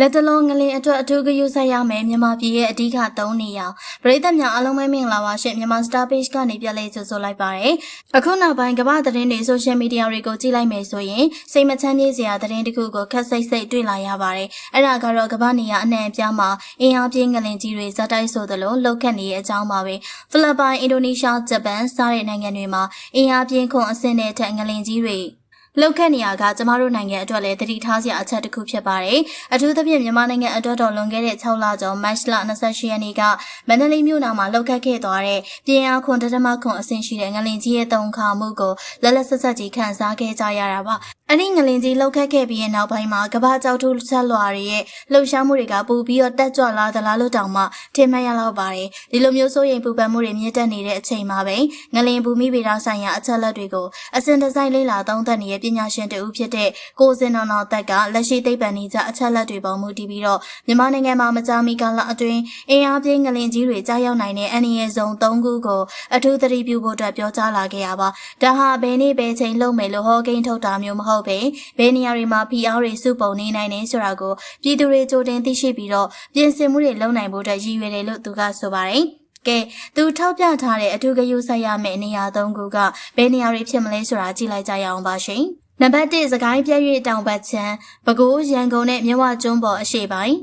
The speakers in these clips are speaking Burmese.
လက်တလုံးငလင်အတွက်အထူးဂရုစိုက်ရမယ်မြန်မာပြည်ရဲ့အဓိက၃နေရာပရိသတ်များအားလုံးပဲမင်္ဂလာပါရှင်မြန်မာ Star Page ကနေပြလဲကြိုဆိုလိုက်ပါရယ်အခုနောက်ပိုင်းကမ္ဘာသတင်းတွေ social media တွေကိုကြည့်လိုက်မယ်ဆိုရင်စိတ်မချမ်းမြေ့စရာသတင်းတစ်ခုကိုခက်စိတ်စိတ်တွေ့လာရပါတယ်အဲ့ဒါကတော့ကမ္ဘာနေရာအနှံ့အပြားမှာအင်အားပြင်းငလင်ကြီးတွေဇက်တိုက်ဆိုသလိုလှုပ်ခတ်နေတဲ့အကြောင်းပါပဲဖိလစ်ပိုင်အင်ဒိုနီးရှားဂျပန်စတဲ့နိုင်ငံတွေမှာအင်အားပြင်းခွန်အဆင့်နဲ့ထက်ငလင်ကြီးတွေ လောက်ခက်နေရကကျမတို့နိုင်ငံအတွက်လည်းတတိထားစရာအချက်တစ်ခုဖြစ်ပါတယ်။အထူးသဖြင့်မြန်မာနိုင်ငံအတွက်တော့လွန်ခဲ့တဲ့6လကျော်မတ်လ28ရက်နေ့ကမန္တလေးမြို့နာမှာလောက်ခက်ခဲ့သွားတဲ့ပြင်အားခွန်တတမခွန်အဆင့်ရှိတဲ့ငလင်ကြီးရဲ့တုံခါမှုကိုလက်လက်ဆက်ဆက်ကြီးခံစားခဲ့ကြရတာပါ။အဲ့ဒီငလင်ကြီးလောက်ခက်ခဲ့ပြီးရဲ့နောက်ပိုင်းမှာကမ္ဘာကြောက်ထုဆက်လွာတွေရဲ့လှုပ်ရှားမှုတွေကပိုပြီးတော့တက်ကြွလာသလားလို့တောင်မှထင်မှတ်ရတော့ပါတယ်။ဒီလိုမျိုးစိုးရိမ်ပူပန်မှုတွေမြင့်တက်နေတဲ့အချိန်မှာပဲငလင်ဘူမိဗေဒဆိုင်ရာအချက်လက်တွေကိုအစဉ်တစိုက်လေးလာသုံးသပ်နေတဲ့ပညာရှင်တဦးဖြစ်တဲ့ကိုစင်တော်တော်တက်ကလက်ရှိသိပ္ပံနည်းကျအချက်လက်တွေပေါ်မူတည်ပြီးတော့မြန်မာနိုင်ငံမှာမကြာမီကာလအတွင်းအင်အားပြင်းငလင်ကြီးတွေကြားရောက်နိုင်တဲ့အန္တရာယ်ဆုံး၃ခုကိုအထူးသတိပြုဖို့အတွက်ပြောကြားလာခဲ့ရပါဒါဟာဘယ်နေ့ဘယ်ချိန်လုပ်မယ်လို့ဟောကိန်းထုတ်တာမျိုးမဟုတ်ပဲဘယ်နေရာတွေမှာ PR တွေစုပုံနေနိုင်နေဆိုတာကိုပြည်သူတွေကြိုတင်သိရှိပြီးတော့ပြင်ဆင်မှုတွေလုပ်နိုင်ဖို့အတွက်ရည်ရွယ်တယ်လို့သူကဆိုပါတယ်ကဲသူထောက်ပြထားတဲ့အထူးဂရုစိုက်ရမယ့်နေရာ၃ခုကဘယ်နေရာတွေဖြစ်မလဲဆိုတာကြည့်လိုက်ကြရအောင်ပါရှင်။ နံပါတ်1စကိုင်းပြည့်၍တောင်ဘက်ချမ်းပဲခူးရန်ကုန်နဲ့မြဝကျွန်းပေါ်အရှေ့ပိုင်း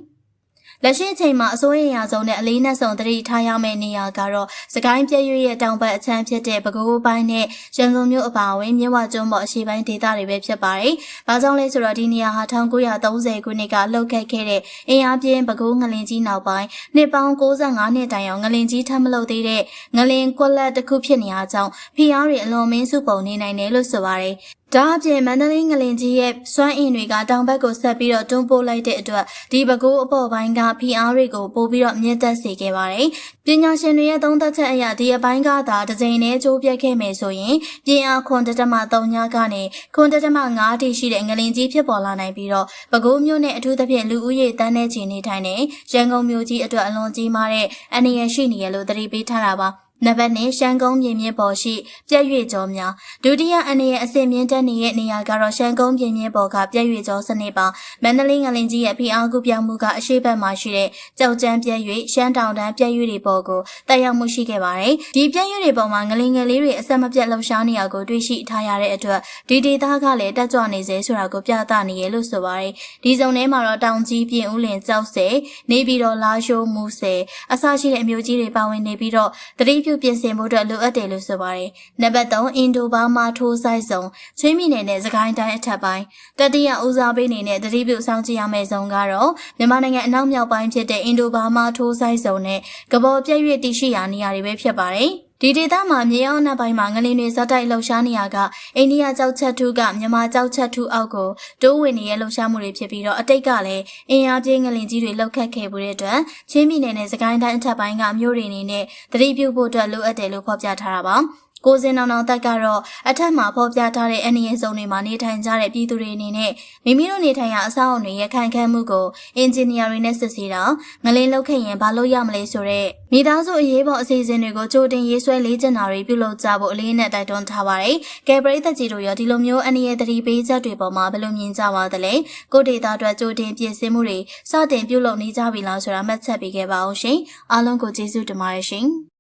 လက်ရှိအချိန်မှာအစိုးရရာဆုံးနဲ့အလေးနက်ဆုံးတတိထားရမယ့်နေရာကတော့စကိုင်းပြည့်၍ရဲ့တောင်ဘက်အချမ်းဖြစ်တဲ့ပဲခူးပိုင်းနဲ့ရန်ကုန်မြို့အပါအဝင်မြဝကျွန်းပေါ်အရှေ့ပိုင်းဒေသတွေပဲဖြစ်ပါတယ်။ဘာကြောင့်လဲဆိုတော့ဒီနေရာဟာ1930ခုနှစ်ကလှုပ်ခတ်ခဲ့တဲ့အင်အားပြင်းပဲခူးငလင်ကြီးနောက်ပိုင်းနှစ်ပေါင်း65နှစ်တိုင်အောင်ငလင်ကြီးထပ်မလုပ်သေးတဲ့ငလင်ကွက်လက်တစ်ခုဖြစ်နေအားကြောင့်ဖိအားတွေအလွန်မင်းစုပုံနေနိုင်တယ်လို့ဆိုပါတယ်။ ဒါအပြင်မန္တလေးငလင်ကြီးရဲ့စွမ်းအင်တွေကတောင်ဘက်ကိုဆက်ပြီးတော့တွန်းပို့လိုက်တဲ့အတွက်ဒီပဲခူးအပေါ်ပိုင်းကဖိအားတွေကိုပို့ပြီးတော့မြင့်တက်စေခဲ့ပါတယ်။ပညာရှင်တွေရဲ့သုံးသပ်ချက်အရဒီအပိုင်းကသာတစ်ကြိမ်နဲ့ကျိုးပြတ်ခဲ့မယ်ဆိုရင်ပြင်းအားခွန်တတမ3ညကနေခွန်တတမ9တိရှိတဲ့ငလင်ကြီးဖြစ်ပေါ်လာနိုင်ပြီးတော့ပဲခူးမြို့နဲ့အထူးသဖြင့်လူဦးရေတန်းတဲ့ချီနေထိုင်တဲ့ရန်ကုန်မြို့ကြီးအတွက်အလွန်ကြီးမားတဲ့အနေရရှိနေရလို့သတိပေးထားတာပါ။ နံပါတ်2ရှမ်းကုန်းပြင်မြင့်ပေါ်ရှိပြက်ရွေကျော်များဒုတိယအနေရဲ့အစင်မြင့်တက်နေတဲ့နေရာကတော့ရှမ်းကုန်းပြင်မြင့်ပေါ်ကပြက်ရွေကျော်စနစ်ပါမန္တလေးငလင်ကြီးရဲ့ဖိအားကူပြောင်းမှုကအရှိတ်ဘက်မှာရှိတဲ့ကြောက်ကြမ်းပြက်ရွေရှမ်းတောင်တန်းပြက်ရွေတွေပေါ်ကိုတက်ရောက်မှုရှိခဲ့ပါတယ်ဒီပြက်ရွေတွေပေါ်မှာငလင်ငယ်လေးတွေအဆက်မပြတ်လှုပ်ရှားနေရကိုတွေ့ရှိထားရတဲ့အတွက်ဒီဒေသကလည်းတက်ကြွနေစေဆိုတာကိုပြသနေရလို့ဆိုပါတယ်ဒီဇုံထဲမှာတော့တောင်ကြီးပြင်ဦးလင်ကြောက်စဲနေပြီးတော့လာရှိုးမူဆဲအစရှိတဲ့အမျိုးကြီးတွေပါဝင်နေပြီးတော့တတိပြုပြင်ဆင်ဖို့အတွက်လိုအပ်တယ်လို့ဆိုပါတယ်။နံပါတ်3အင်ဒိုဘာမာထိုးဆိုင်စုံချင်းမီနယ်နဲ့စကိုင်းတိုင်းအထက်ပိုင်းတတိယဦးစားပေးနေနဲ့တတိပြုဆောင်ကြည့်ရမယ့်ဇုံကတော့မြန်မာနိုင်ငံအနောက်မြောက်ပိုင်းဖြစ်တဲ့အင်ဒိုဘာမာထိုးဆိုင်စုံနဲ့ကဘော်ပြည့်ရွေ့တည်ရှိရာနေရာတွေပဲဖြစ်ပါတယ်။ ဒီဒေသမှာမြေအောင်နှပ်ပိုင်းမှာငလင်တွေဇက်တိုက်လှုပ်ရှားနေရကအိန္ဒိယကြောက်ချက်ထူးကမြန်မာကြောက်ချက်ထူးအောက်ကိုတိုးဝင်နေတဲ့လှုပ်ရှားမှုတွေဖြစ်ပြီးတော့အတိတ်ကလည်းအင်အားပြင်းငလင်ကြီးတွေလှုပ်ခတ်ခဲ့မှုတဲ့အတွက်ချင်းပြည်နယ်နဲ့စကိုင်းတိုင်းအထက်ပိုင်းကမြို့တွေအနေနဲ့သတိပြုဖို့အတွက်လိုအပ်တယ်လို့ဖော်ပြထားတာပါ။ ကိုစင်နောင်နောင်တက်ကတော့အထက်မှာဖော်ပြထားတဲ့အနည်းဆုံးတွေမှာနေထိုင်ကြတဲ့ပြည်သူတွေအနေနဲ့မိမိတို့နေထိုင်ရာအဆောက်အုံတွေရဲ့ခိုင်ခန့်မှုကိုအင်ဂျင်နီယာတွေနဲ့စစ်ဆေးတာငလင်းလောက်ခဲ့ရင်ဘာလို့ရမလဲဆိုတော့မိသားစုအရေးပေါ်အစီအစဉ်တွေကိုကြိုတင်ရေးဆွဲလေ့ကျင့်တာတွေပြုလုပ်ကြဖို့အလေးနဲ့တိုက်တွန်းထားပါတယ်။ကယ်ပရိသတ်ကြီးတို့ရောဒီလိုမျိုးအနည်းရဲ့သတိပေးချက်တွေပေါ်မှာဘယ်လိုမြင်ကြပါသလဲ။ကိုဒေတာအတွက်ကြိုတင်ပြင်ဆင်မှုတွေစတင်ပြုလုပ်နေကြပြီလားဆိုတာမှတ်ချက်ပေးခဲ့ပါအောင်ရှင်။အားလုံးကိုကျေးဇူးတင်ပါတယ်ရှင်။